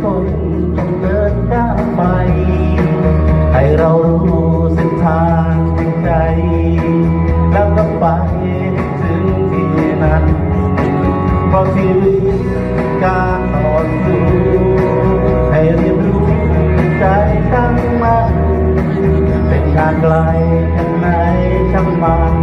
คนต้องเดินหน้าไป ให้เรารู้เส้นทางถึงใดแล้วก็ไปถึงที่นั้นเพราะชีวิตการต่อสู้ให้เรียนรู้ใจตั้งมั่นเป็นทางไกลทางไหนช่างมัน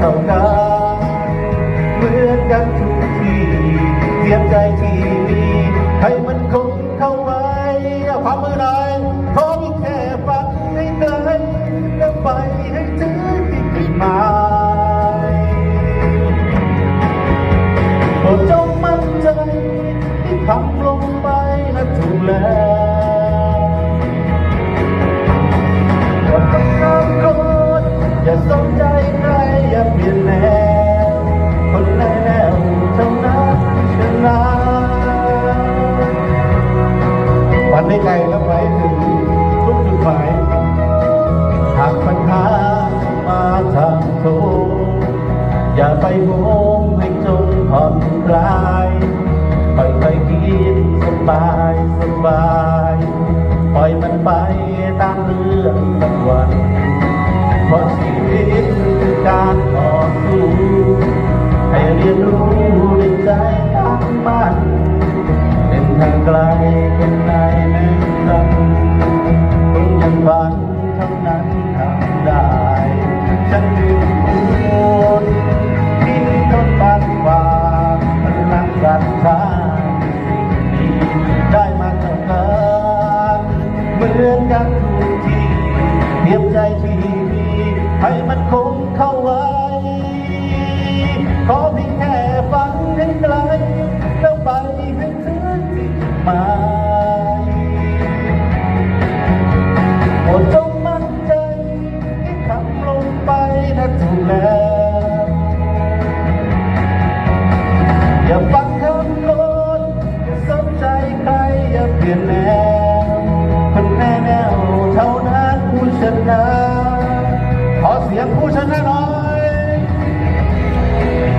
ได้าเท่ากันเหมือนกันทุกทีเตรียมใจที่มีให้มันคงเข้าไว้ความมือหน่อยขอมีแค่ฝันให้เดินและไปให้ถึงที่จุดหมายโปรดจงมั่นใจที่ทำลงไปนะถูกแล้วกดต้องนอนกดอย่าสนใจ อย่าไปโหมให้จงผ่อนคลายปล่อยไปคิดสบายสบายปล่อยมันไปตามเรื่องสักวันเพราะชีวิตคือการต่อสู้ให้เรียนรู้ด้วยใจตั้งมั่นเป็นทางไกลกันในแม้ครั้งคนอยังฝันเท่านั้นทำได้ฉันคือ เตรียมใจที่มีให้มันคงเข้าไว้ ขอเพียงแค่ฝันให้ไกลแล้วไปให้ถึงที่หมายโปรดจงมั่นใจที่ทำลงไปนะถูกแล้ว อย่าฟังคำโน้นอย่าสนใจใครอย่าเปลี่ยนแน